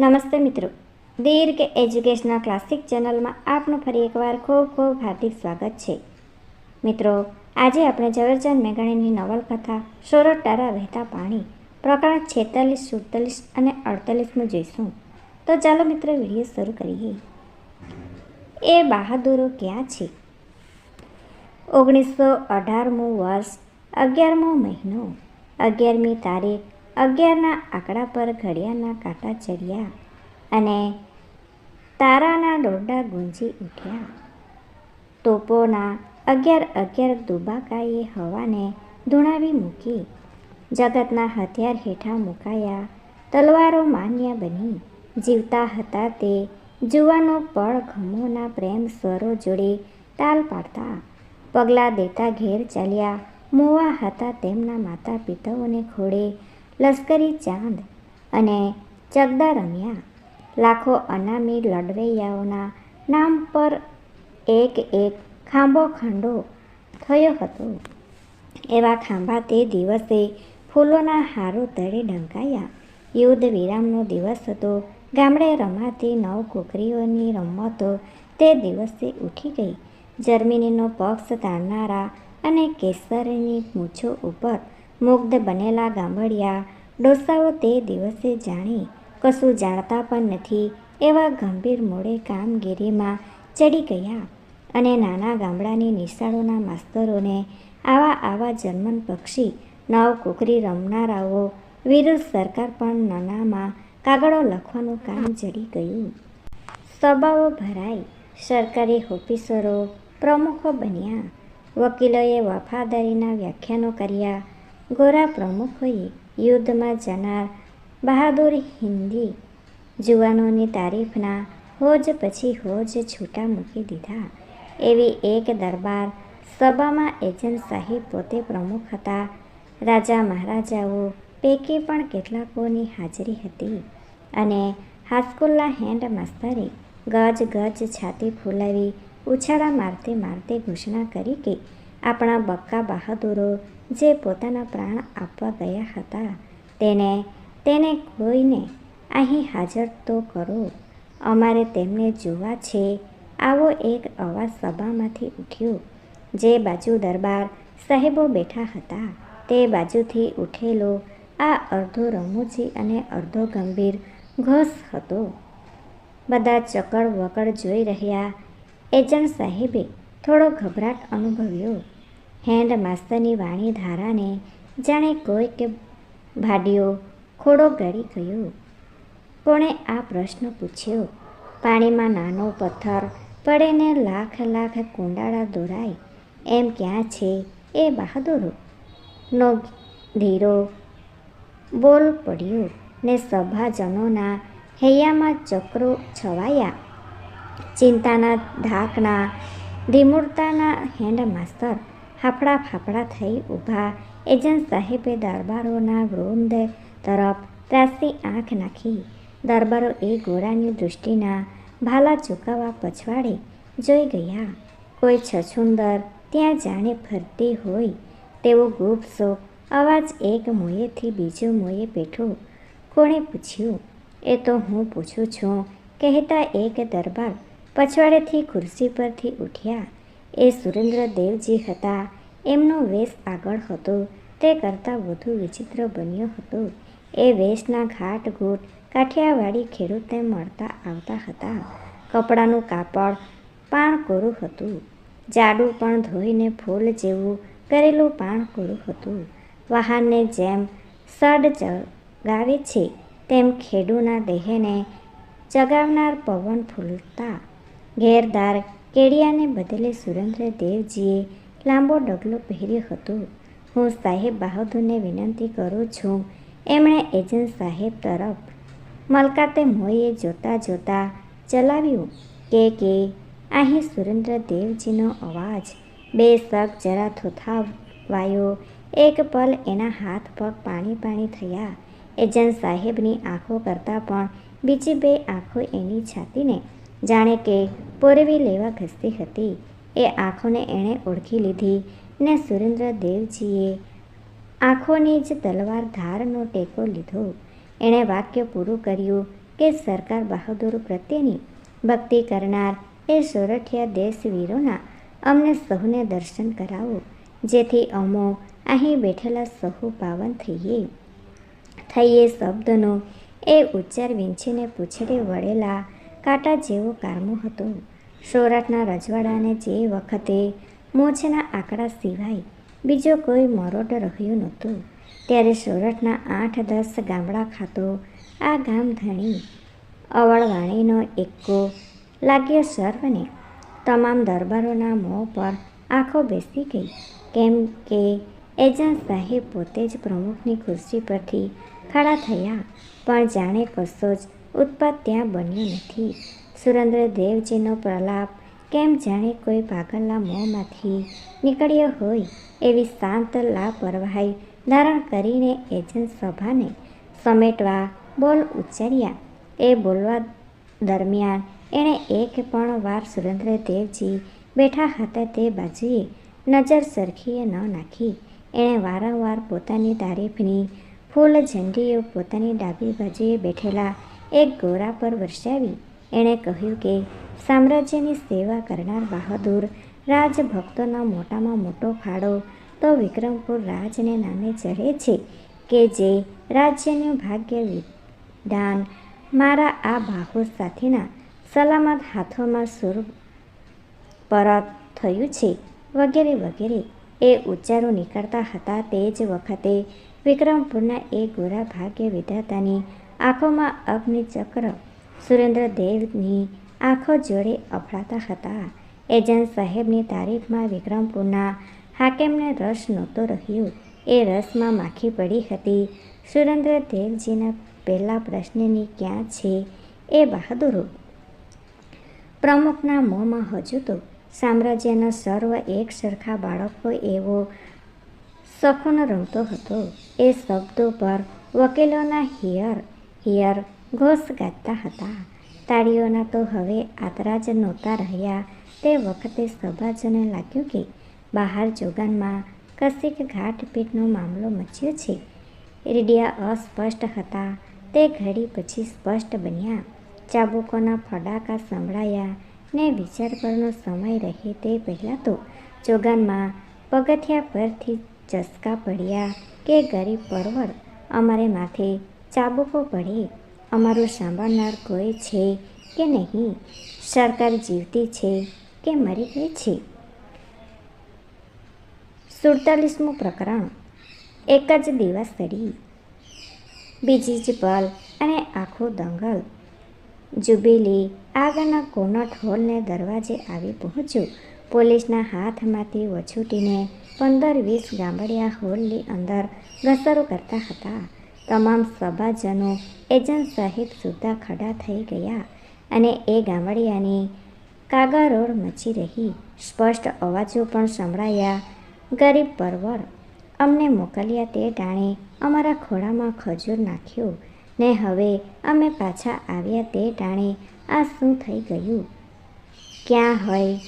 નમસ્તે મિત્રો. દીર્ઘ educational classic ચેનલમાં આપનું ફરી એકવાર ખૂબ ખૂબ હાર્દિક સ્વાગત છે. મિત્રો, આજે આપણે ઝવેરચંદ મેઘાણીની નવલકથા સોરઠારા વહેતા પાણી, પ્રકરણ છેતાલીસ, સુડતાલીસ અને અડતાલીસમાં જોઈશું. તો ચાલો મિત્રો વીડિયો શરૂ કરીએ. એ બહાદુરો ક્યાં છે? ઓગણીસો અઢારમું વર્ષ અગિયારમો મહિનો. અગિયારમી તારીખ અગિયારના આંકડા પર ઘડિયાળના કાંટા ચડ્યા અને તારાના દોરડા ગુંજી ઉઠ્યા. તોપોના અગિયાર અગિયાર દુબાકાએ હવાને ધૂણાવી મૂકી. જગતના હથિયાર હેઠા મુકાયા તલવારો માન્ય બની. જીવતા હતા તે જુવાનો પળ ઘમોના પ્રેમ સ્વરો જોડે તાલ પાડતા. પગલાં દેતા ઘેર ચાલ્યા. મોવા હતા તેમના માતા પિતાઓને ખોડે લશ્કરી ચાંદ અને ચગદા રમ્યા લાખો અનામી લડવૈયાઓના નામ પર એક એક ખાંભો ખંડો થયો હતો. એવા ખાંભા તે દિવસે ફૂલોના હારો તળે ઢંકાયા. યુદ્ધ વિરામનો દિવસ હતો. ગામડે રમાતી નવ કોકરીઓની રમતો તે દિવસે ઉઠી ગઈ. જર્મનીનો પક્ષ તાણનારા અને કેસરની મૂછો ઉપર મુગ્ધ બનેલા ગામડિયા ડોસાઓ તે દિવસે જાણે કશું જાણતા પણ નથી. એવા ગંભીર મોડે કામગીરીમાં ચડી ગયા અને નાના ગામડાની નિશાળોના માસ્તરોને આવા આવા જર્મન પક્ષી, નવ કુકરી રમનારાઓ, વિરુદ્ધ સરકાર પણ નાનામાં કાગળો લખવાનું કામ ચડી ગયું. સભાઓ ભરાઈ, સરકારી ઓફિસરો પ્રમુખો બન્યા. વકીલોએ વફાદારીના વ્યાખ્યાનો કર્યા. ગોરા પ્રમુખોએ યુદ્ધમાં જનાર બહાદુર હિન્દી જુવાનોની તારીફના હોજ પછી હોજ છૂટા મૂકી દીધા. એવી એક દરબાર સભામાં એજન્ટ સાહેબ પોતે પ્રમુખ હતા. રાજા મહારાજાઓ પૈકી પણ કેટલાકોની હાજરી હતી અને હાસ્કુલ્લા હેન્ડ માસ્તરે ગજ ગજ છાતી ફૂલાવી ઉછાળા મારતે મારતે ઘોષણા કરી કે આપણા બક્કા બહાદુરો જે પોતાના પ્રાણ આપવા ગયા હતા, તેને તેને કોઈને અહીં હાજર તો કરો. અમારે તેમને જોવા છે. આવો એક અવાજ સભામાંથી ઉઠ્યો, જે બાજુ દરબાર સાહેબો બેઠા હતા. તે બાજુથી ઉઠેલો, આ અડધો રમૂજી અને અડધો ગંભીર ઘોષ હતો. બધા ચકડ વકડ જોઈ રહ્યા. એજન્ટ સાહેબે થોડો ગભરાટ અનુભવ્યો. હેન્ડ માસ્તરની વાણી ધારાને જાણે કોઈક ભાડિયો ખોડો ગળી ગયો. કોણે આ પ્રશ્ન પૂછ્યો. પાણીમાં નાનો પથ્થર પડે ને લાખ લાખ કુંડાળા દોરાય એમ ક્યાં છે એ બહાદુરો? નો ધીરો બોલ પડ્યો ને સભાજનોના હૈયામાં ચક્રો છવાયા. ચિંતાના ધાકના ધીમૂળતાના હેન્ડ માસ્તર હાફડા ફાફડા થઈ ઊભા. એજન્ટ સાહેબે દરબારોના વૃંદ તરફ ત્રાસી આંખ નાખી. દરબારો એ ગોળાની દૃષ્ટિના ભાલા ચૂકવવા પછવાડે જોઈ ગયા. કોઈ છછુંદર ત્યાં જાણે ફરતી હોય. તેવો ગુપસો અવાજ એક મોયેથી બીજો મોયે બેઠો. કોણે પૂછ્યું? એ તો હું પૂછું છું, કહેતા એક દરબાર પછવાડેથી ખુરશી પરથી ઉઠ્યા. એ સુરેન્દ્રદેવજી હતા. એમનો વેશ આગળ હતો. તે કરતાં વધુ વિચિત્ર બન્યો હતો. એ વેશના ઘાટ ઘૂટ કાઠિયાવાડી ખેડૂતને મળતા આવતા હતા. કપડાનું કાપડ પાણ કોરું હતું. જાડું પણ ધોઈને ફૂલ જેવું કરેલું પાણ કોરું હતું. વાહનને જેમ સડ ચગાવે છે, તેમ ખેડૂના દેહને ચગાવનાર પવન ફૂલતા. ઘેરદાર કેડિયાને બદલે સુરેન્દ્રદેવજીએ લાંબો ડગલો પહેર્યો હતો. હું સાહેબ બહાદુરને વિનંતી કરું છું, એમણે એજન્ટ સાહેબ તરફ મલકાતે મોયે જોતા જોતા ચલાવ્યું કે કે, અહીં સુરેન્દ્રદેવજીનો અવાજ બે શક જરા થોથાવાયો, એક પલ એના હાથ પગ પાણી પાણી થયા. એજન્ટ સાહેબની આંખો કરતાં પણ બીજી બે આંખો એની છાતીને જાણે કે પૂર્વી લેવા ઘસતી હતી. એ આંખોને એણે ઓળખી લીધી ને સુરેન્દ્ર દેવજીએ આંખોની જ તલવાર ધારનો ટેકો લીધો. એણે વાક્ય પૂરું કર્યું કે સરકાર બહાદુર પ્રત્યેની ભક્તિ કરનાર એ સોરઠિયા દેશવીરોના અમને સહુને દર્શન કરાવો, જેથી અમો અહીં બેઠેલા સહુ પાવન થઈએ. થઈએ શબ્દનો એ ઉચ્ચાર વીંછીને પૂછડે વળેલા કાંટા જેવો કારમો હતો. સૌરાઠના રજવાડાને જે વખતે મોછના આંકડા સિવાય બીજો કોઈ મરોડ રહ્યો નહોતો, ત્યારે સોરઠના આઠ દસ ગામડા ખાતો આ ગામ ધણી અવળવાણીનો એક્કો લાગ્યો સર્વને. તમામ દરબારોના મોં પર આંખો બેસી ગઈ, કેમ કે એજન્ટ સાહેબ પોતે જ પ્રમુખની ખુરશી પરથી ખડા થયા, પણ જાણે કશો જ ઉત્પાત ત્યાં બન્યો નથી. સુરેન્દ્રદેવજીનો પ્રલાપ કેમ જાણે કોઈ પાગલના મોંમાંથી નીકળ્યો હોય એવી શાંત લાપરવાહી ધારણ કરીને એજન્ટ સભાને સમેટવા બોલ ઉચ્ચાર્યા. એ બોલવા દરમિયાન એણે એક પણ વાર સુરેન્દ્રદેવજી બેઠા હતા તે બાજુએ નજર સરખીએ ન નાખી. એણે વારંવાર પોતાની તારીફની ફૂલ ઝંડીઓ પોતાની ડાબી બાજુએ બેઠેલા એક ગોરા પર વરસાવી એણે કહ્યું કે, સામ્રાજ્યની સેવા કરનાર બહાદુર રાજભક્તોનો મોટામાં મોટો ફાળો તો વિક્રમપુર રાજને નામે ચઢે છે કે જે રાજ્યનું ભાગ્ય વિધાન મારા આ બાહુ સાથેના સલામત હાથોમાં સુર પરત થયું છે. વગેરે વગેરે. એ ઉચ્ચારો નીકળતા હતા તે જ વખતે વિક્રમપુરના એ ગોરા ભાગ્ય વિધાતાની આંખોમાં અગ્નિચક્ર સુરેન્દ્રદેવની આંખો જોડે અફડાતા હતા. એજન્ટ સાહેબની તારીફમાં વિક્રમપુરના હાકેમને રસ નહોતો રહ્યો. એ રસમાં માખી પડી હતી. સુરેન્દ્રદેવજીના પહેલા પ્રશ્નની ક્યાં છે એ બહાદુરો? પ્રમુખના મોંમાં હજુ તો સામ્રાજ્યના સર્વ એક સરખા બાળકો એવો સખુન રમતો હતો. એ શબ્દો પર વકીલોના હિયર હિયર ઘોષ ગાતા હતા. તાળીઓના તો હવે આતરા જ નહોતા રહ્યા. તે વખતે સભાજને લાગ્યું કે બહાર જોગાનમાં કશીક ઘાટપીટનો મામલો મચ્યો છે. રેડિયા અસ્પષ્ટ હતા. તે ઘડી પછી સ્પષ્ટ બન્યા. ચાબુકોના ફડાકા સંભળાયા ને વિચાર પરનો સમય રહે તે પહેલાં તો ચોગાનમાં પગથિયા પરથી ચસકા પડ્યા કે ગરીબ પરવર અમારે માથે ચાબુકો પડે. અમારું સાંભળનાર કોઈ છે કે નહીં? સરકાર જીવતી છે કે મરી ગઈ છે? સુડતાલીસમું પ્રકરણ. એક જ દિવસ સડી બીજી જ પલ અને આખો દંગલ. જુબેલી આગળના કોનટ હોલને દરવાજે આવી પહોંચ્યું. પોલીસના હાથમાંથી વછૂટીને પંદર વીસ ગામડિયા હોલની અંદર ઘસરો કરતા હતા. તમામ સભાજનો એજન્ટ સાહેબ સુદ્ધા ખડા થઈ ગયા અને એ ગામડિયાની કાગારોળ મચી રહી. સ્પષ્ટ અવાજો પણ સંભળાયા, ગરીબ પરવર અમને મોકલ્યા તે ટાણે અમારા ખોળામાં ખજૂર નાખ્યો ને હવે અમે પાછા આવ્યા તે ટાણે આ શું થઈ ગયું? ક્યાં હોય?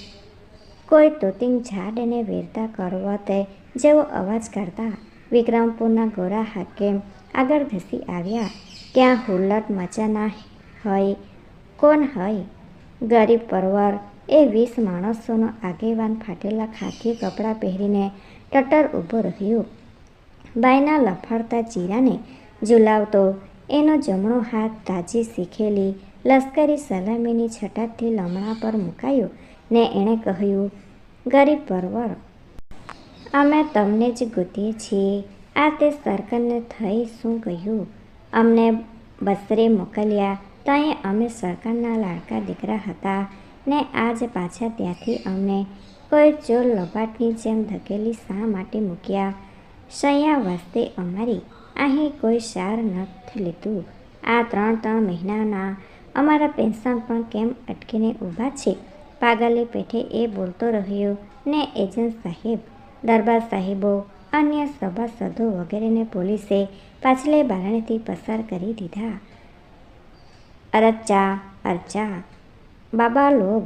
કોઈ તોતિંગ ઝાડને વેરતા કરવતે જેવો અવાજ કરતા વિક્રમપુરના ગોરા હાકેમ આગળ ધસી આવ્યા. ક્યાં હુલ્લટ મચાના હોય. કોણ હોય? ગરીબ પરવર. એ વીસ માણસોનો આગેવાન ફાટેલા ખાખી કપડાં પહેરીને ટટર ઊભો રહ્યો. બાયના લફાડતા ચીરાને ઝુલાવતો. એનો જમણો હાથ તાજી શીખેલી લશ્કરી સલામીની છટાથી લમણા પર મુકાયો ને એણે કહ્યું, ગરીબ પરવર, અમે તમને જ ગોતીએ છીએ. આ તે સરકારને થઈ શું કહ્યું? અમને બસરે મોકલ્યા, ત્યાં અમે સરકારના લાડકા દીકરા હતા ને આજ પાછા ત્યાંથી અમને કોઈ ચોર લપાટની જેમ ધકેલી શા માટે મૂક્યા? સૈયા વાસ્તે અમારી, અહીં કોઈ સાર નથી લીધું. આ ત્રણ ત્રણ મહિનાના અમારા પેન્શન પણ કેમ અટકીને ઊભા છે? પાગલે પેઠે એ બોલતો રહ્યો ને એજન્ટ સાહેબ, દરબાર સાહેબો અન્ય સભાસદો વગેરેને પોલીસે પાછલે બારણેથી પસાર કરી દીધા. અરચા અરચા બાબા લોગ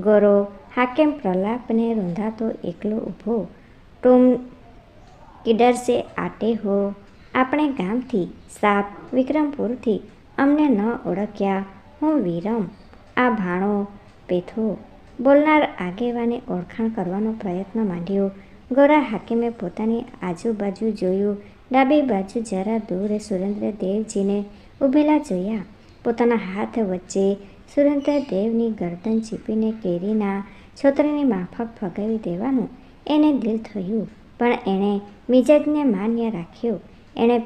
ગોરો હાકેમ પ્રલાપને રૂંધાતો એકલો ઊભો. ટૂમ કિડરસે આટે હો. આપણે ગામથી સાપ વિક્રમપુરથી અમને ન ઓળખ્યા. હું વિરમ, આ ભાણો પેથો. બોલનાર આગેવાને ઓળખાણ કરવાનો પ્રયત્ન માંડ્યો. ગોરા હાકીમે પોતાની આજુબાજુ જોયું. ડાબી બાજુ જરા દૂર સુરેન્દ્રદેવજીને ઊભેલા જોયા. પોતાના હાથ વચ્ચે સુરેન્દ્રદેવની ગરદન ચીપીને કેરીના છોતરાની માફક ફગાવી દેવાનું એને દિલ થયું. પણ એણે મિજાજને માન્ય રાખ્યો. એણે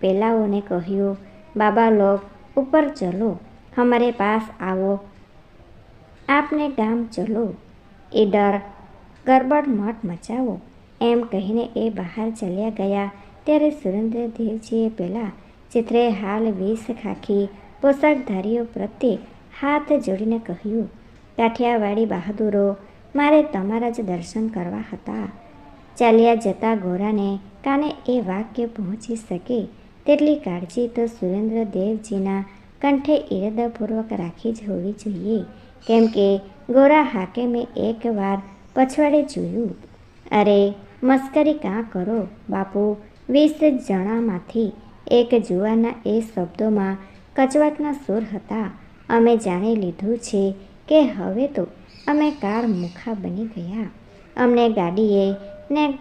પેલાઓને કહ્યું, બાબા લોક, ઉપર ચલો. હમારે પાસ આવો. આપને ગામ ચલો. ઈડર ગરબડ મઠ મચાવો. એમ કહીને એ બહાર ચાલ્યા ગયા. ત્યારે સુરેન્દ્રદેવજીએ પહેલાં ચિત્રે હાલ વીસ ખાખી પોશાકધારીઓ પ્રત્યે હાથ જોડીને કહ્યું, કાઠિયાવાડી બહાદુરો, મારે તમારા જ દર્શન કરવા હતા. ચાલ્યા જતા ગોરાને કાને એ વાક્ય પહોંચી શકે તેટલી કાળજી તો સુરેન્દ્રદેવજીના કંઠે ઈરાદાપૂર્વક રાખી જ હોવી જોઈએ. કેમ કે ગોરા હાકેમે એકવાર પછવાડે જોયું, અરે, મસ્કરી કાં કરો, બાપુ? વીસ જણામાંથી એક જુવાના એ શબ્દોમાં કચવાટના સૂર હતા. અમે જાણી લીધું છે કે હવે તો અમે કાર મુખા બની ગયા. અમને ગાડીએ ને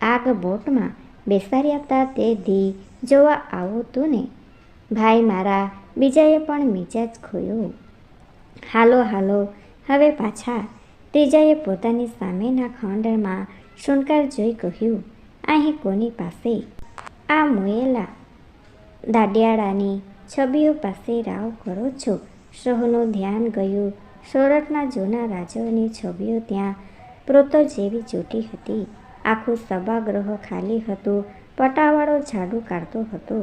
આગ બોટમાં બેસાડી હતા તે દી જોવા આવું તું ને. ભાઈ મારા બીજાએ પણ મિજાજ ખોયો. હાલો હાલો, હવે પાછા ત્રીજાએ પોતાની સામેના ખંડમાં શૃંકાર જોઈ કહ્યું, અહીં કોની પાસે? આ મોયેલા દાડિયાળાની છબીઓ પાસે રાવ કરો છો. સહુનું ધ્યાન ગયું. સોરઠના જૂના રાજાઓની છબીઓ ત્યાં પ્રોતો જેવી ચોટી હતી. આખું સભાગૃહ ખાલી હતું. પટાવાળો ઝાડુ કાઢતો હતો.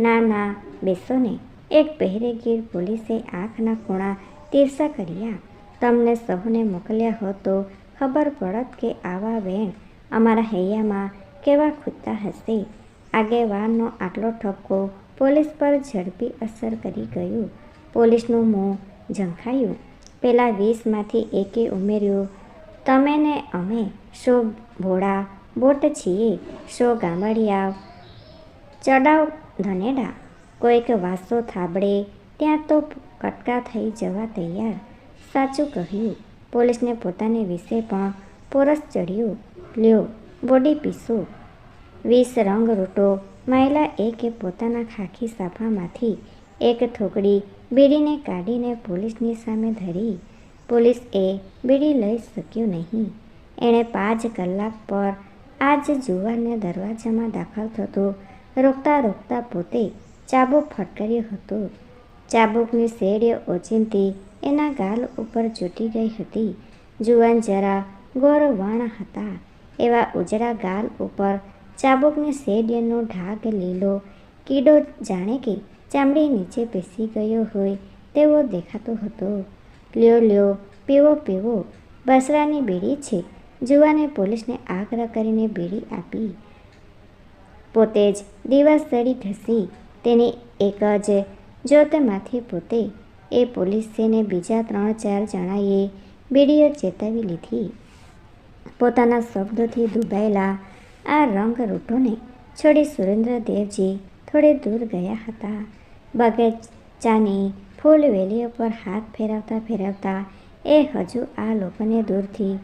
ના ના બેસો ને એક પહેરેગીર પોલીસે આંખના ખૂણા તીરસા કર્યા. તમને સહુને મોકલ્યા હોત ખબર પડત કે આવા વેણ અમારા હૈયામાં કેવા ખૂદતા હશે. આગેવાનનો આટલો ઠપકો પોલીસ પર ઝડપી અસર કરી ગયું. પોલીસનું મોં ઝંખાયું. પેલા વીસમાંથી એકે ઉમેર્યું તમે ને અમે શો ભોળા બોટ છીએ, શો ગામડિયા, ચડાવ ધનેડા. કોઈક વાસો થાબડે ત્યાં તો કટકા થઈ જવા તૈયાર. સાચું કહ્યું. પોલીસને પોતાને વિશે પણ પોરસ ચડ્યું. લ્યો, બોડી પીસો. વીસ રંગ રૂટો, માયલા એકે પોતાના ખાખી સાફામાંથી એક થોકડી બીડીને કાઢીને પોલીસની સામે ધરી. પોલીસ એ બીડી લઈ શક્યું નહીં. એણે પાંચ કલાક પર આ જ જુવાનને દરવાજામાં દાખલ થતો રોકતા રોકતા પોતે ચાબુક ફટકાર્યો હતો. ચાબુકની શેડીઓ ઓચિંતી એના ગાલ ઉપર ચોટી ગઈ હતી. જુવાન જરા ગોરવાણા હતા. એવા ઉજળા ગાલ ઉપર ચાબુકની શેડિયનનો ઢાગ લીલો કીડો જાણે કે ચામડી નીચે બેસી ગયો હોય તેવો દેખાતો હતો. લ્યો લ્યો, પીવો પીવો, બસરાની બીડી છે. જુવાને પોલીસને આગ્રહ કરીને બીડી આપી. પોતે જ દિવસ સડી ઘસી તેની એક જ જોતમાંથી પોતે એ પોલીસને બીજા ત્રણ ચાર જણાએ બીડીઓ ચેતવી લીધી. પોતાના શબ્દોથી દુભાયેલા આ રંગરૂટોને છોડી સુરેન્દ્રદેવજી થોડે દૂર ગયા હતા. બગીચાની ફૂલવેલીઓ પર હાથ ફેરવતા ફેરવતા એ હજુ આ લોકોને દૂરથી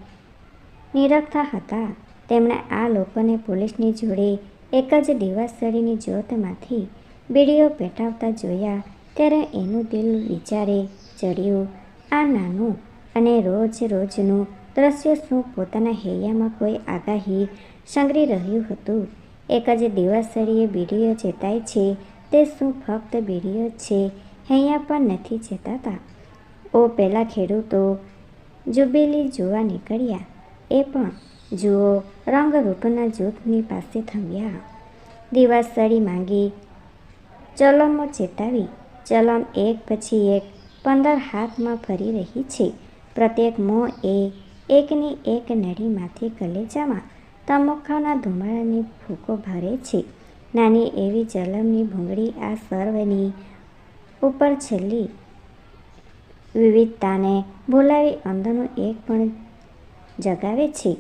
નિરખતા હતા. તેમણે આ લોકોને પોલીસની જોડે એક જ દિવાસળીની જ્યોતમાંથી બીડીઓ પેટાવતા જોયા ત્યારે એનું દિલ વિચારે, ચડ્યું. આ નાનું અને રોજ રોજનું દ્રશ્ય શું પોતાના હૈયામાં કોઈ આગાહી સંગરી રહ્યું હતું? એક જ દિવાસળીએ બીડીઓ ચેતાય છે. તે શું ફક્ત બીડીઓ છે? હૈયા પણ નથી ચેતાતા. ઓ પહેલાં ખેડૂતો, જુબેલી જોવા નીકળ્યા. એ પણ જુઓ, રંગરૂપના જૂથની પાસે થમ્યા દિવાસળી માંગી ચલમો ચેતાવી ચલમ એક પછી એક પંદર હાથમાં ફરી રહી છે. પ્રત્યેક મોં એ એકની એક નળીમાંથી કલેજામાં તમોખાના ધુમાડાની ફૂંકો ભરે છે. નાની એવી ચલમની ભૂંગળી આ સર્વની ઉપર છેલ્લી વિવિધતાને બોલાવી અંદરનું એક પણ જગાવે છે.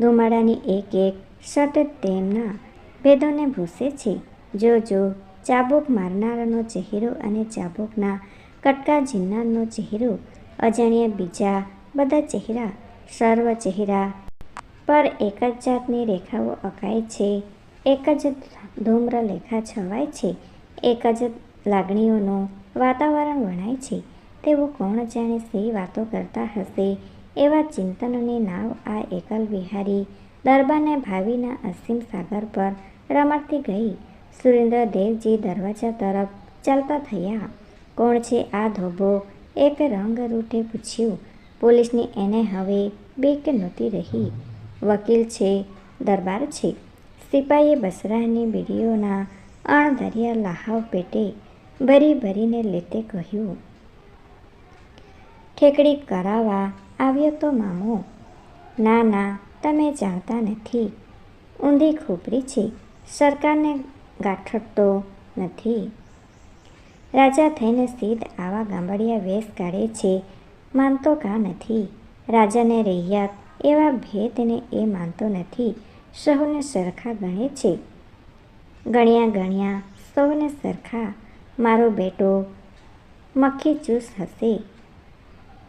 ધુમાડાની એક એક સતત તેમના ભેદોને ભૂસે છે. જો જો ચાબુક મારનારાનો ચહેરો અને ચાબુકના કટકા ઝીલનારનો ચહેરો, અજાણ્યા બીજા બધા ચહેરા, સર્વ ચહેરા પર એક જ જાતની રેખાઓ અકાય છે, એક જ ધૂમ્રલેખા છવાય છે, એક જ લાગણીઓનું વાતાવરણ વણાય છે તેવું કોણ જાણે સી વાતો કરતા હશે, એવા ચિંતનોની નાવ આ એકલ વિહારી દરબારને ભાવિના અસીમ સાગર પર રમતતી ગઈ સુરેન્દ્રદેવજી દરવાજા તરફ ચાલતા થયા. કોણ છે આ ધોબો? એક રંગરૂટે પૂછ્યું. પોલીસની એને હવે બીક નહોતી રહી. વકીલ છે, દરબાર છે. સિપાહીએ બસરાની બીડીઓના અણધર્યા લાહાવ પેટે ભરી ભરીને લેતે કહ્યું, ઠેકડી કરાવવા આવ્યો તો મામો. ના ના, તમે જાણતા નથી. ઊંધી ખોપરી છે. સરકારને ગાંઠતો નથી. રાજા થઈને સીધ આવા ગામડિયા વેશ કાઢે છે, માનતો કા નથી? રાજાને રૈયાત એવા ભેદને એ માનતો નથી. સહુને સરખા ગણે છે. ગણ્યા ગણ્યા સૌને સરખા, મારો બેટો મક્ખી ચૂસ હશે.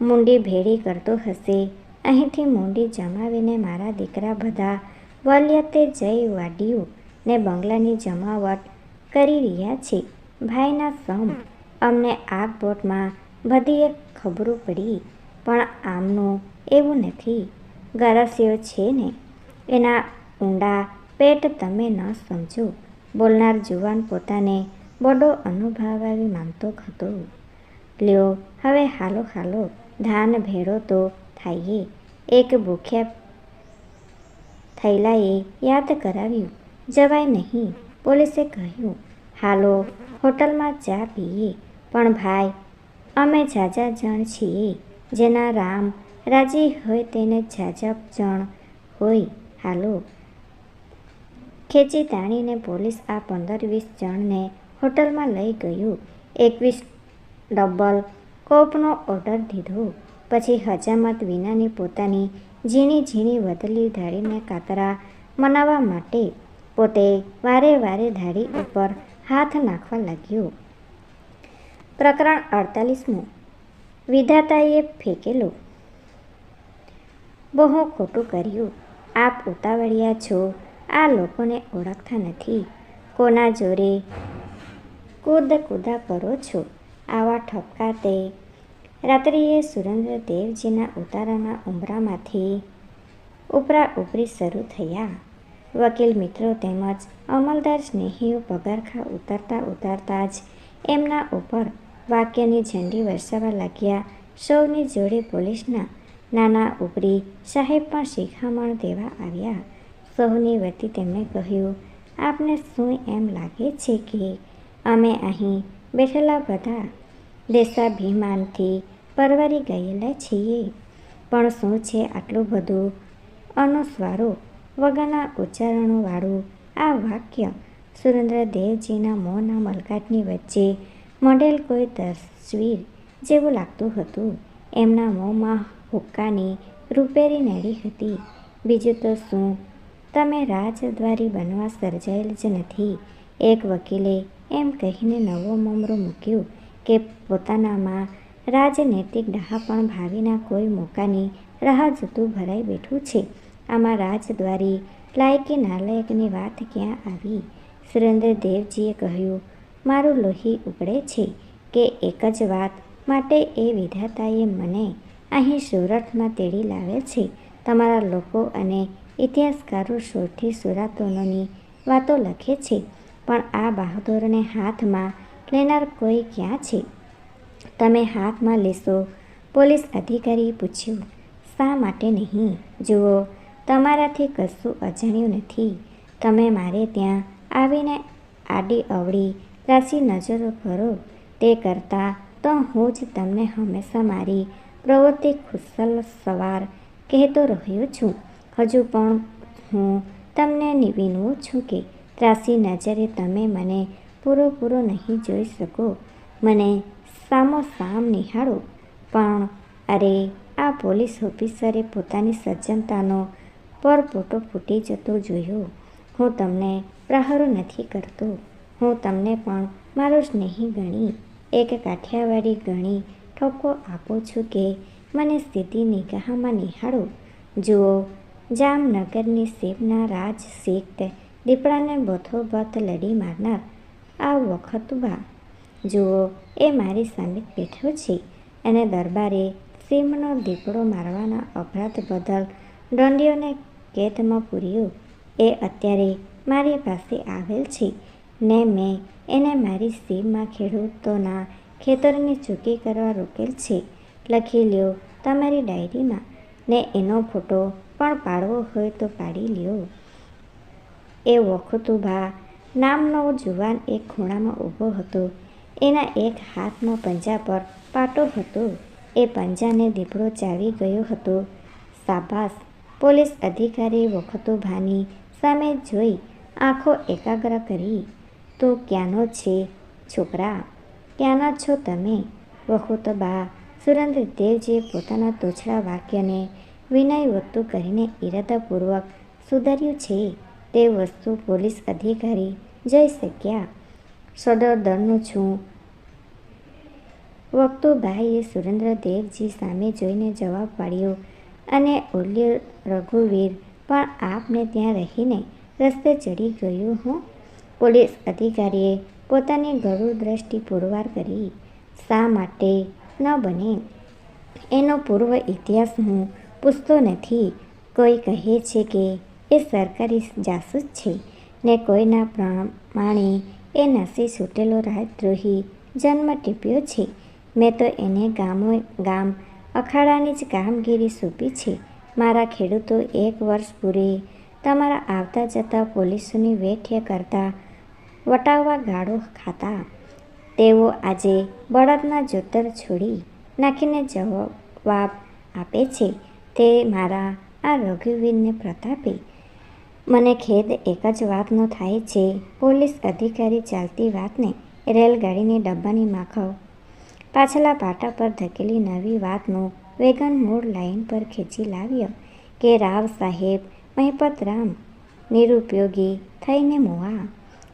મુંડી ભેડી કરતો હશે. અહીંથી મુંડી જમાવીને મારા દીકરા બધા વલ્યતે જઈ વાડ્યું ને બંગલાની જમાવટ કરી રહ્યા છે. ભાઈના સમ અમને આ બોટમાં એક ખબરો પડી, પણ આમનું એવું નથી. ગરસ્યો છે ને? એના ઊંડા પેટ તમે ન સમજો. બોલનાર જુવાન પોતાને બડો અનુભવાવી માનતો હતો. લ્યો, હવે હાલો હાલો, ધાન ભેળો તો થાય એક ભૂખ્યા થૈલાએ યાદ કરાવ્યું. જવાય નહીં, પોલીસે કહ્યું, હાલો, હોટલમાં ચા પીએ. પણ ભાઈ, અમે ઝાઝા જણ છીએ, જેના રામ રાજી હોય તેને ઝાઝા જણ હોય. હાલો. ખેંચી તાણીને પોલીસ આ પંદર વીસ જણને હોટલમાં લઈ ગયું. એકવીસ ડબલ કોપનો ઓર્ડર દીધો. પછી હજામત વિનાની પોતાની ઝીણી ઝીણી વદલી ધાડીને કાતરા મનાવવા માટે પોતે વારે વારે ધાડી ઉપર હાથ નાખવા લાગ્યો. પ્રકરણ અડતાલીસમું. વિધાતાએ ફેંકેલો. બહુ ખોટું કર્યું. આપ ઉતાવળિયા છો. આ લોકોને ઓળખતા નથી. કોના જોરે કૂદ કૂદા કરો છો? આવા ઠપકા તે રાત્રિએ સુરેન્દ્રદેવજીના ઉતારાના ઉંબરામાંથી ઉપરા ઉપરી શરૂ થયા. વકીલ મિત્રો તેમજ અમલદાર સ્નેહીઓ પગારખા ઉતરતા ઉતારતા જ એમના ઉપર વાક્યની ઝંડી વરસાવા લાગ્યા. સૌની જોડે પોલીસના નાના ઉપરી સાહેબ પણ શિખામણ દેવા આવ્યા. સૌની વતી તેમણે કહ્યું, આપને શું એમ લાગે છે કે અમે અહીં બેઠેલા બધા દેશાભિમાનથી પરવારી ગયેલા છીએ? પણ શું છે આટલું બધું અનુસ્વારો વગરના ઉચ્ચારણોવાળું આ વાક્ય સુરેન્દ્રદેવજીના મોંના મલકાટની વચ્ચે મોડેલ કોઈ તસવીર જેવું લાગતું હતું. એમના મોંમાં હુક્કાની રૂપેરી નડી હતી. બીજું તો શું? તમે રાજદ્વારી બનવા સર્જાયેલ જ નથી. એક વકીલે એમ કહીને નવો મમરો મૂક્યો કે પોતાનામાં રાજનૈતિક ડહાપણ ભાવીના કોઈ મોકાની રાહ જોતું ભરાઈ બેઠું છે. આમાં રાજદ્વારી લાયકી નાલાયકની વાત ક્યાં આવી? સુરેન્દ્રદેવજીએ કહ્યું, મારું લોહી ઉકળે છે કે એક જ વાત માટે એ વિધાતાએ મને અહીં સુરતમાં તેડી લાવે છે. તમારા લોકો અને ઇતિહાસકારો સોરઠી સુરાતોનોની વાતો લખે છે, પણ આ બહાદુરને હાથમાં લેનાર કોઈ ક્યાં છે? તમે હાથમાં લેશો? પોલીસ અધિકારીએ પૂછ્યું, શા માટે નહીં? જુઓ તમારાથી કશું અજાણ્યું નથી. તમે મારે ત્યાં આવીને આડી અવળી ત્રાસી નજરો કરો તે કરતાં તો હું જ તમને હંમેશા મારી પ્રવૃત્તિ ખુશલ સવાર કહેતો રહ્યો છું. હજુ પણ હું તમને વિનવું છું કે ત્રાસી નજરે તમે મને પૂરો નહીં જોઈ શકો. મને સામો સામ નિહાળો. પણ અરે, આ પોલીસ ઓફિસરે પોતાની સજ્જનતાનો પરપોટો ફૂટી જતો જોયો. હું તમને પ્રહારો નથી કરતો. હું તમને પણ મારો સ્નેહી ગણી, એક કાઠિયાવાડી ગણી ઠોકો આપું છું કે મને સીધી નિગાહમાં નિહાળો. જુઓ, જામનગરની શિવના રાજ શીખ દીપડાને બથોબથ લડી મારનાર. આ વખતબા જુઓ, એ મારી સામે બેઠો છે. અને દરબારે સિંહનો દીપડો મારવાના અપરાધ બદલ દંડીઓને કેદમાં પૂર્યો. એ અત્યારે મારી પાસે આવેલ છે. ને મેં એને મારી સીમમાં ખેડૂતોના ખેતરની ચૂકી કરવા રોકેલ છે. લખી લ્યો તમારી ડાયરીમાં. ને એનો ફોટો પણ પાડવો હોય તો પાડી લ્યો. એ વખતુભા નામનો જુવાન એક ખૂણામાં ઊભો હતો. એના એક હાથમાં પંજા પર પાટો હતો. એ પંજાને દીપડો ચાવી ગયો હતો. સાબાસ પોલીસ અધિકારી વખતુભાની સામે જોઈ આંખો એકાગ્ર કરી, તો ક્યાંનો છે છોકરા? ક્યાંના છો તમે? વખતબા સુરેન્દ્રદેવજીએ પોતાના તોછડા વાક્યને વિનયવત્તું કરીને ઇરાદાપૂર્વક સુધાર્યું છે તે વસ્તુ પોલીસ અધિકારી જઈ શક્યા. સદર દળનું છું. વક્તુબાઈએ સુરેન્દ્રદેવજી સામે જોઈને જવાબ પાડ્યો અને ઓલ્ય રઘુવીર પણ આપને ત્યાં રહીને રસ્તે ચડી ગયું હું. પોલીસ અધિકારીએ પોતાની ગળું દ્રષ્ટિ પુરવાર કરી. શા માટે ન બને? એનો પૂર્વ ઇતિહાસ હું પૂછતો નથી. કોઈ કહે છે કે એ સરકારી જાસૂસ છે ને કોઈના પ્રમાણે એ નસી છૂટેલો રાજદ્રોહી જન્મ ટીપ્યો છે. મેં તો એને ગામો ગામ અખાડાની જ કામગીરી સોંપી છે. મારા ખેડૂતો એક વર્ષ પૂરે તમારા આવતા જતા પોલીસોની વેઠ્ય કરતા વટાવવા ગાળો ખાતા. તેઓ આજે બળદના જોતર છોડી નાખીને જવાબ આપે છે. તે મારા આ રઘુવીરને પ્રતાપે. મને ખેદ એક જ વાતનો થાય છે. પોલીસ અધિકારી ચાલતી વાતને રેલગાડીની ડબ્બાની માખવ પાછલા પાટા પર ધકેલી નવી વાતનું વેગન મૂળ લાઈન પર ખેંચી લાવ્યો કે રાવ સાહેબ મહેપતરામ નિરુપયોગી થઈને મોવા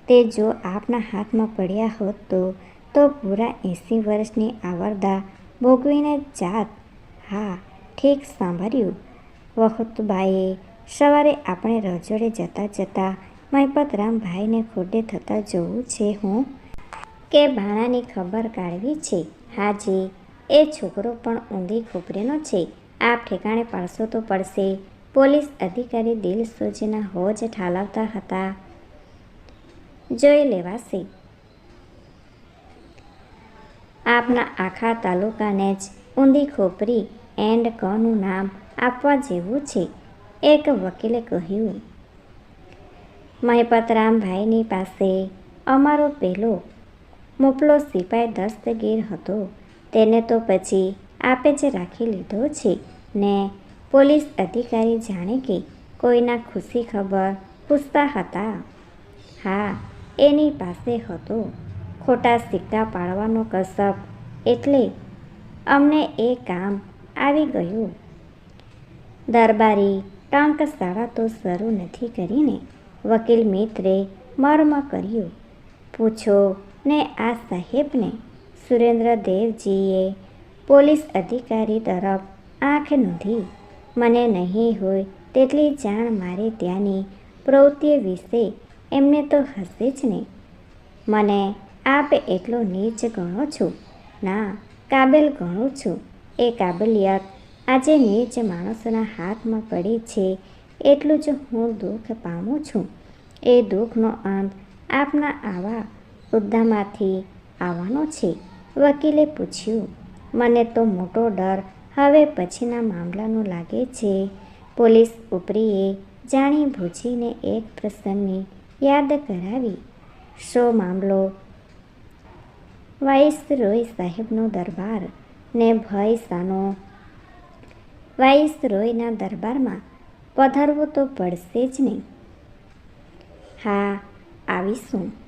તે જો આપના હાથમાં પડ્યા હોત તો તો પૂરા એંસી વર્ષની આવરદા ભોગવીને જાત. હા, ઠીક સાંભળ્યું. વખતબાઈએ સવારે આપણે રજોડે જતાં જતાં મહિપતરામભાઈને ખોડે થતાં જોવું છે હું? કે ભાણાની ખબર કાઢવી છે? હાજી, એ છોકરો પણ ઊંધી ખોપરીનો છે. આપ ઠેકાણે પાડશો તો પડશે. પોલીસ અધિકારી દિલ સોજીના હોજ ઠાલવતા હતા. જોઈ લેવાશે. આપના આખા તાલુકાને જ ઊંધી ખોપરી એન્ડ કનું નામ આપવા જેવું છે. એક વકીલે કહ્યું મહિપતરામભાઈની પાસે અમારો પહેલો મોપલો સિપાઈ દસ્તગીર હતો. તેને તો પછી આપે જ રાખી લીધો છે ને પોલીસ અધિકારી જાણે કે કોઈના ખુશી ખબર પૂછતા હતા. હા, એની પાસે હતો. ખોટા સિક્કા પાડવાનો કસબ એટલે અમને એ કામ આવી ગયું. દરબારી ટંક શાળા તો શરૂ નથી કરીને વકીલ મિત્રે મર્મ કર્યું. પૂછો ને આ સાહેબને સુરેન્દ્રદેવજીએ પોલીસ અધિકારી તરફ આંખ નોંધી. મને નહીં હોય તેટલી જાણ મારે ત્યાંની પ્રવૃત્તિ વિશે. એમને તો હશે જ ને. મને આપ એટલો નીચ ગણો છો. ના, કાબેલ ગણું છું. એ કાબલિયત આજે નીચ માણસોના હાથમાં પડી છે એટલું જ હું દુઃખ પામું છું. એ દુઃખનો અંત આપના આવા ઉદ્દામાંથી આવવાનો છે? વકીલે પૂછ્યું, મને તો મોટો ડર હવે પછીના મામલાનો લાગે છે. પોલીસ ઉપરીએ જાણી ભૂજીને એક પ્રસંગની યાદ કરાવી. શો મામલો? વાઇસરોય સાહેબનો દરબાર ને ભય સાનો. વાઇસરોયના દરબારમાં પધારવું તો પડશે જ નહીં. હા, આવીશું.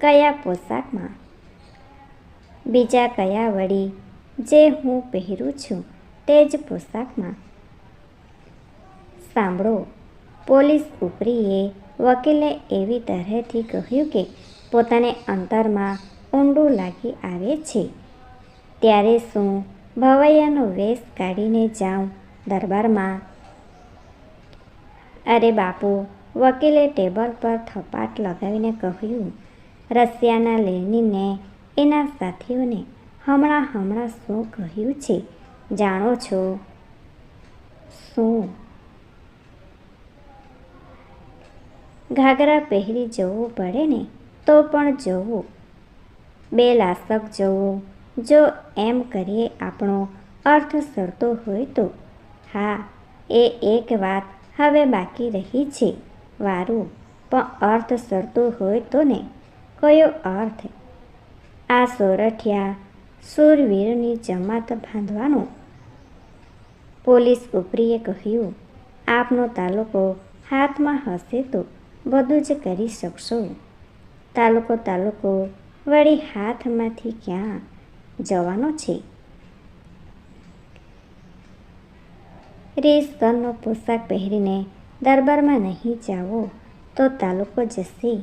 કયા પોશાકમાં? બીજા કયા વળી જે હું પહેરું છું તે જ પોશાકમાં? સાંભળો, પોલીસ ઉપરીએ વકીલે એવી તરહેથી કહ્યું કે પોતાને અંતરમાં ઊંડું લાગી આવે છે. ત્યારે શું ભવૈયાનો વેશ કાઢીને જાઉં દરબારમાં? અરે બાપુ, વકીલે ટેબલ પર થપાટ લગાવીને કહ્યું રશિયાના લેનીને એના સાથીઓને હમણાં હમણાં શું કહ્યું છે? જાણો છો? શું? ઘાઘરા પહેરી જવું પડે ને તો પણ જવું બે લાસક જવું જો એમ કરીએ આપણો અર્થ સરતો હોય તો. હા, એ એક વાત હવે બાકી રહી છે. વારું, પણ અર્થ સરતો હોય તો ને? કયો અર્થ? આ સોરઠિયા સુરવીરની જમાત બાંધવાનો? પોલીસ ઉપરીએ કહ્યું, આપનો તાલુકો હાથમાં હશે તો બધું જ કરી શકશો. તાલુકો તાલુકો વળી હાથમાંથી ક્યાં જવાનો છે? રેશમનો પોશાક પહેરીને દરબારમાં નહીં જાઓ તો તાલુકો જશે.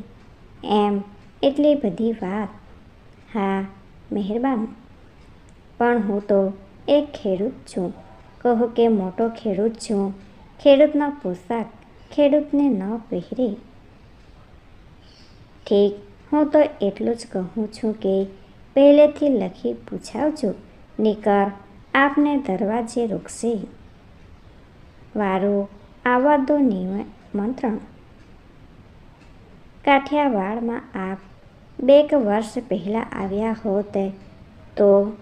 એમ એટલી બધી વાત. હા, મહેરબાન. પણ હું તો એક ખેડૂત છું. કહો કે મોટો ખેડૂત છું. ખેડૂતનો પોશાક, ખેડૂતને ન પહેરે. ઠીક, હું તો એટલું જ કહું છું કે પહેલેથી લખી પૂછાવજો, નિકર આપને દરવાજે રોકશે. વારું આવવા દો નિમંત્રણ. કાઠિયાવાડમાં આપ બેક વર્ષ પહેલાં આવ્યા હોત તો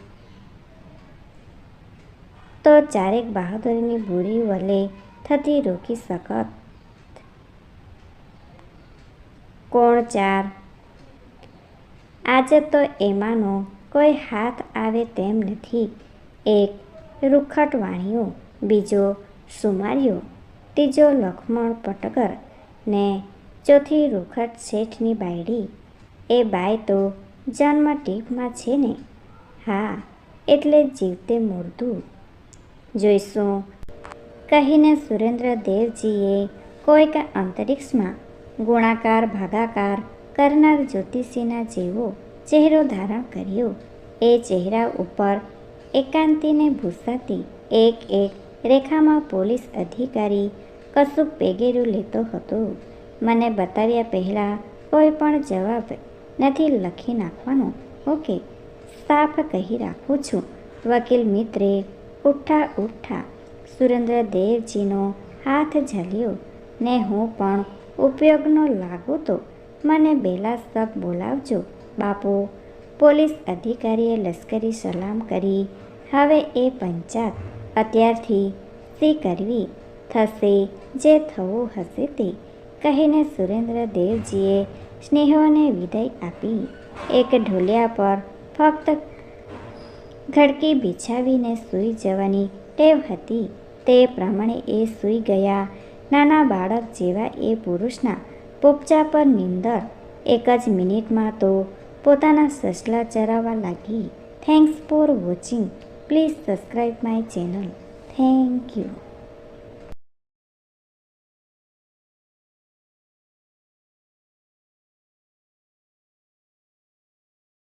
તો ચારેક બહાદુરીની બુરી વલે થતી રોકી શકત. કોણ ચાર? આજે તો એમાંનો કોઈ હાથ આવે તેમ નથી. એક રૂખટ વાણીઓ બીજો સુમારીઓ ત્રીજો લખમણ પટકર ને ચોથી રૂખટ શેઠની બાયડી. એ બાય તો જન્મ ટીપમાં છે ને? હા, એટલે જીવતે મૂર્ધું. જોઈશું. કહીને સુરેન્દ્ર દેવજીએ કોઈક અંતરિક્ષમાં ગુણાકાર, ભાગાકાર કરનાર જ્યોતિષીના જેવો ચહેરો ધારણ કર્યો. એ ચહેરા ઉપર એકાંતિને ભૂસાતી એક એક રેખામાં પોલીસ અધિકારી કશુંક પેગેરું લેતો હતો. મને બતાવ્યા પહેલાં કોઈ પણ જવાબ નથી લખી નાખવાનું. ઓકે, સાફ કહી રાખું છું. વકીલ મિત્રે, ઉઠા ઉઠા. સુરેન્દ્રદેવજીનો હાથ ઝલ્યો. ને હું પણ ઉપયોગનો લાગુ તો મને બેલા સબ બોલાવજો. બાપુ, પોલીસ અધિકારીએ લશ્કરી સલામ કરી. હવે એ પંચાયત અત્યારથી સી કરવી. થશે જે થવું હશે તે. કહીને સુરેન્દ્રદેવજીએ સ્નેહોને વિદાય આપી. એક ઢોલિયા પર ફક્ત ઘડકી બિછાવીને સૂઈ જવાની ટેવ હતી. તે પ્રમાણે એ સૂઈ ગયા. નાના બાળક જેવા એ પુરુષના પોપચા પર નીંદર. એક જ મિનિટમાં તો પોતાના સસલા ચરાવવા લાગી. Thanks for watching please subscribe my channel thank you